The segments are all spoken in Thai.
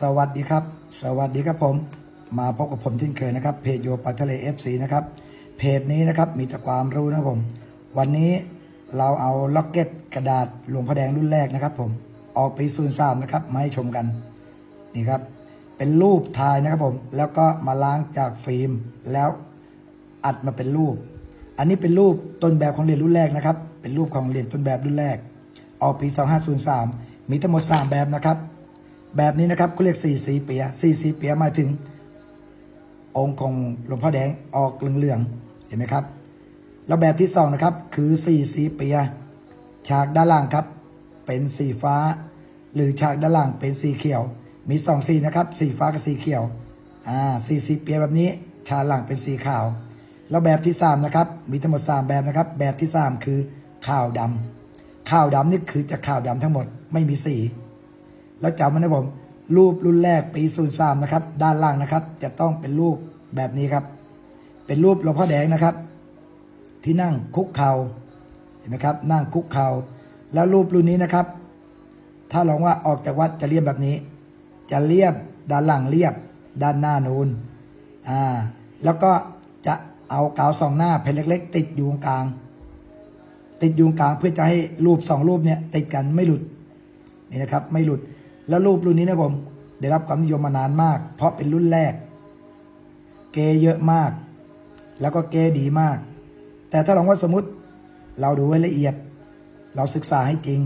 สวัสดีครับ สวัสดีครับผม มาพบกับผมเช่นเคยนะครับ เพจโยปลาทะเล FC นะครับ เพจนี้นะครับมีแต่ความรู้นะครับผม วันนี้เราเอาล็อกเก็ตกระดาษหลวงพ่อแดงรุ่นแรกนะครับ ผม ออกปีศูนย์สามนะครับ มาให้ชมกัน นี่ครับ เป็นรูปถ่ายนะครับผม แล้วก็มาล้างจากฟิล์ม แล้วอัดมาเป็นรูป อันนี้เป็นรูปต้นแบบของเหรียญรุ่นแรกนะครับ เป็นรูปของเหรียญต้นแบบรุ่นแรก ออกปี 2503 มีทั้งหมด 3 แบบนะครับ แบบนี้นะครับเขาเรียกสี่สีเปียสี่สีเปียหมายถึง องค์ของหลวงพ่อแดงออกเหลืองๆเห็นไหมครับ แล้วแบบที่สองนะครับคือสี่สีเปียฉากด้านล่างครับ เป็นสีฟ้า หรือฉากด้านล่างเป็นสีเขียว มีสองสีนะครับ สีฟ้ากับสีเขียวอ่าสีสีเปียแบบนี้ฉากหล่างเป็นสีขาว แล้วแบบที่สามนะครับ มีทั้งหมดสามแบบนะครับ แบบที่สามคือขาวดำขาวดำนี่คือจะขาวดำทั้งหมดไม่มีสี แล้วจำไว้นะผมรูปรุ่นแรกปี03นะครับ ด้านล่างนะครับ จะต้องเป็นรูปแบบนี้ครับ เป็นรูปหลวงพ่อแดงนะครับ ที่นั่งคุกเข่าเห็นไหมครับ นั่งคุกเข่าแล้วรูปรุ่นนี้นะครับ ถ้าลองว่าออกจากวัดจะเรียบแบบนี้ จะเรียบด้านหลังเรียบ ด้านหน้านูนอ่าแล้วก็จะเอากาวสองหน้าแผ่นเล็ก ๆ ติดอยู่ตรงกลาง ติดอยู่กลางเพื่อจะให้รูปสองรูปเนี่ยติดกันไม่หลุดนี่นะครับ ไม่หลุด แล้วรูปรุ่นนี้นะผมได้รับความนิยมมานานมาก เพราะเป็นรุ่นแรก เกเยอะมาก แล้วก็เกดีมาก แต่ถ้าลองว่าสมมติ เราดูให้ละเอียด เราศึกษาให้จริง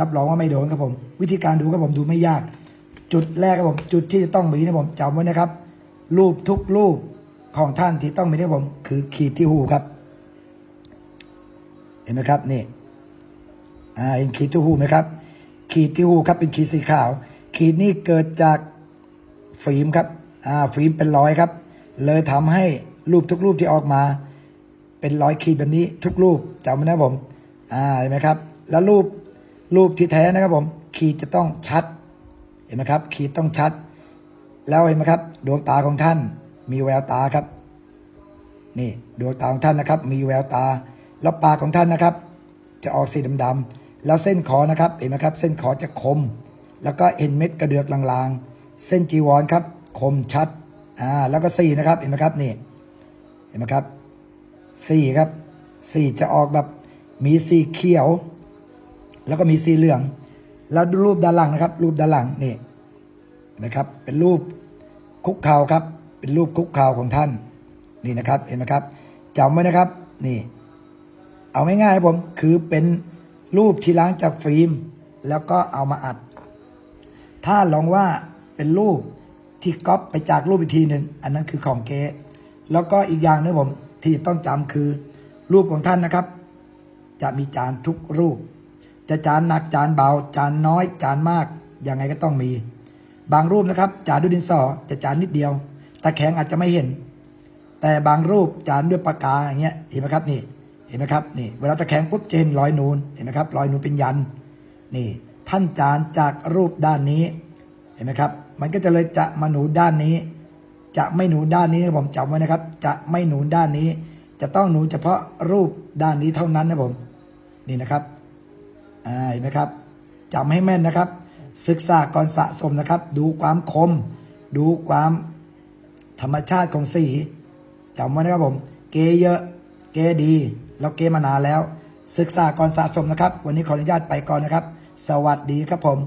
รับรองว่าไม่โดนครับผม วิธีการดูครับผมดูไม่ยาก จุดแรกครับผม จุดที่จะต้องมีนะผมจำไว้นะครับ รูปทุกรูปของท่านที่ต้องมีนะผม คือขีดที่หูครับ เห็นไหมครับนี่อ่าเห็นขีดที่หูไหมครับ ขีดที่หูครับเป็นขีดสีขาว ขีดนี้เกิดจากฟิล์มครับอ่าฟิล์มเป็นรอยครับ เลยทำให้รูปทุกรูปที่ออกมา เป็นรอยขีดแบบนี้ทุกรูปจำไว้นะผมอ่าเห็นไหมครับ แล้วรูปรูปที่แท้นะครับผม ขีดจะต้องชัด เห็นไหมครับ ขีดต้องชัด แล้วเห็นไหมครับ ดวงตาของท่านมีแววตาครับ นี่ดวงตาของท่านนะครับ มีแววตา แล้วปากของท่านนะครับ จะออกสีดำๆ แล้วเส้นขอนะครับเห็นไหมครับ เส้นขอจะคม แล้วก็เอ็นเม็ดกระเดือกลางๆ เส้นจีวรครับ คมชัดอ่าแล้วก็สีนะครับเห็นไหมครับนี่เห็นไหมครับสีครับสีจะออกแบบมีสีเขียว แล้วก็มีสีเหลือง แล้วรูปด้านหลังนะครับ รูปด้านหลังนี่นะครับเป็นรูปคุกเข่าครับ เป็นรูปคุกเข่าของท่านนี่นะครับเห็นไหมครับจำไว้นะครับนี่ เอาง่ายๆครับผมคือเป็น รูปที่ล้างจากฟิล์มแล้วก็เอามาอัด ถ้าลองว่าเป็นรูปที่ก๊อปไปจากรูปอีกทีหนึ่งอันนั้นคือของเก๊แล้วก็อีกอย่างนึงผมที่ต้องจำคือ รูปของท่านนะครับ จะมีจานทุกรูป จะจานหนักจานเบา จานน้อย จานมากยังไงก็ต้องมี บางรูปนะครับ จานด้วยดินสอจะจานนิดเดียวตะแข็งอาจจะไม่เห็น แต่บางรูปจานด้วยปากกาอย่างเงี้ยเห็นไหมครับนี่ เห็นไหมครับนี่เวลาตะแคงปุ๊บเจนรอยนูนเห็นไหมครับรอยนูนเป็นยันนี่ท่านจานจากรูปด้านนี้เห็นไหมครับ มันก็จะเลยจะมาหนูด้านนี้ จะไม่หนูด้านนี้นะผมจำไว้นะครับ จะไม่หนูด้านนี้ จะต้องหนูเฉพาะรูปด้านนี้เท่านั้นนะผมนี่นะครับเห็นไหมครับจำให้แม่นนะครับ ศึกษาก่อนสะสมนะครับ ดูความคม ดูความธรรมชาติของสีจำไว้นะครับผม เกเยอะ เกดี เราเกมานานแล้ว ศึกษาก่อนสะสมนะครับ วันนี้ขออนุญาตไปก่อนนะครับ สวัสดีครับผม